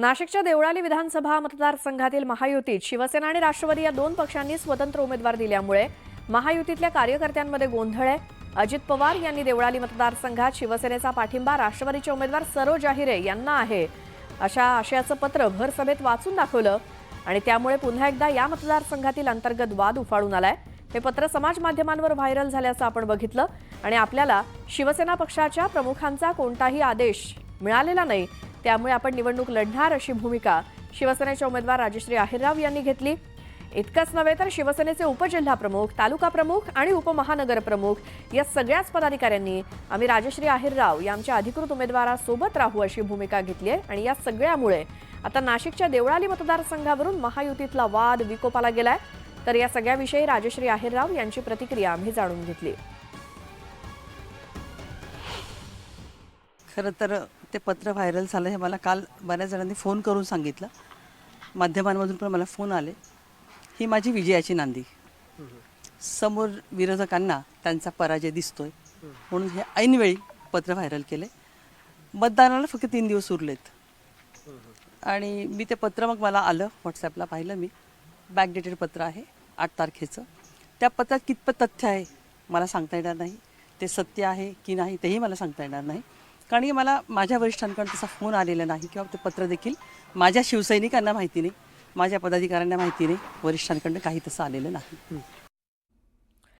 नाशिकच्या देवळाली विधानसभा मतदारसंघातील महायुतीत शिवसेना आणि राष्ट्रवादी या दोन पक्षांनी स्वतंत्र उमेदवार दिल्यामुळे महायुतीतल्या कार्यकर्त्यांमध्ये गोंधळ आहे. अजित पवार यांनी देवळाली मतदारसंघात शिवसेनेचा पाठिंबा राष्ट्रवादीचे उमेदवार सरोज आहिरे यांना आहे. अशा आशयाचं पत्र भर सभेत वाचून दाखवलं आणि त्यामुळे पुन्हा एकदा या मतदारसंघातील अंतर्गत वाद उफाळून आलाय. हे पत्र समाज माध्यमांवर व्हायरल झाल्याचं आपण बघितलं आणि आपल्याला शिवसेना पक्षाच्या प्रमुखांचा कोणताही आदेश मिळालेला नाही त्यामुळे आपण निवडणूक लढणार अशी भूमिका शिवसेनेचे उमेदवार राजश्री आहिरराव यांनी घेतली. इतकंच नव्हे तर शिवसेनेचे उपजिल्हा प्रमुख तालुका प्रमुख आणि उपमहानगर प्रमुख या सगळ्याच पदाधिकाऱ्यांनी आम्ही राजश्री आहिरराव यांच्या अधिकृत उमेदवारासोबत राहू अशी भूमिका घेतली आहे. आणि या सगळ्यामुळे आता नाशिकच्या देवळाली मतदारसंघावरून महायुतीतला वाद विकोपाला गेलाय. तर या सगळ्याविषयी राजश्री आहिरराव यांची प्रतिक्रिया आम्ही जाणून घेतली. खरं तर ते पत्र व्हायरल झालं हे मला काल बऱ्याच जणांनी फोन करून सांगितलं. माध्यमांमधून पण मला फोन आले. ही माझी विजयाची नांदी. समोर विरोधकांना त्यांचा पराजय दिसतोय. म्हणून हे ऐनवेळी पत्र व्हायरल केले. मतदानाला फक्त तीन दिवस उरलेत. आणि मी ते पत्र मग मला आलं. व्हॉट्सॲपला पाहिलं मी. बॅकडेटेड पत्र आहे. आठ तारखेचं. त्या पत्रात कितपत तथ्य आहे मला सांगता येणार नाही. ते सत्य आहे की नाही तेही मला सांगता येणार नाही. कारण की मला माझ्या वरिष्ठांकडून तसा फोन आलेला नाही किंवा ते पत्र देखील माझ्या शिवसैनिकांना माहिती नाही माझ्या पदाधिकाऱ्यांना माहिती नाही वरिष्ठांकडनं काही तसं आलेलं नाही.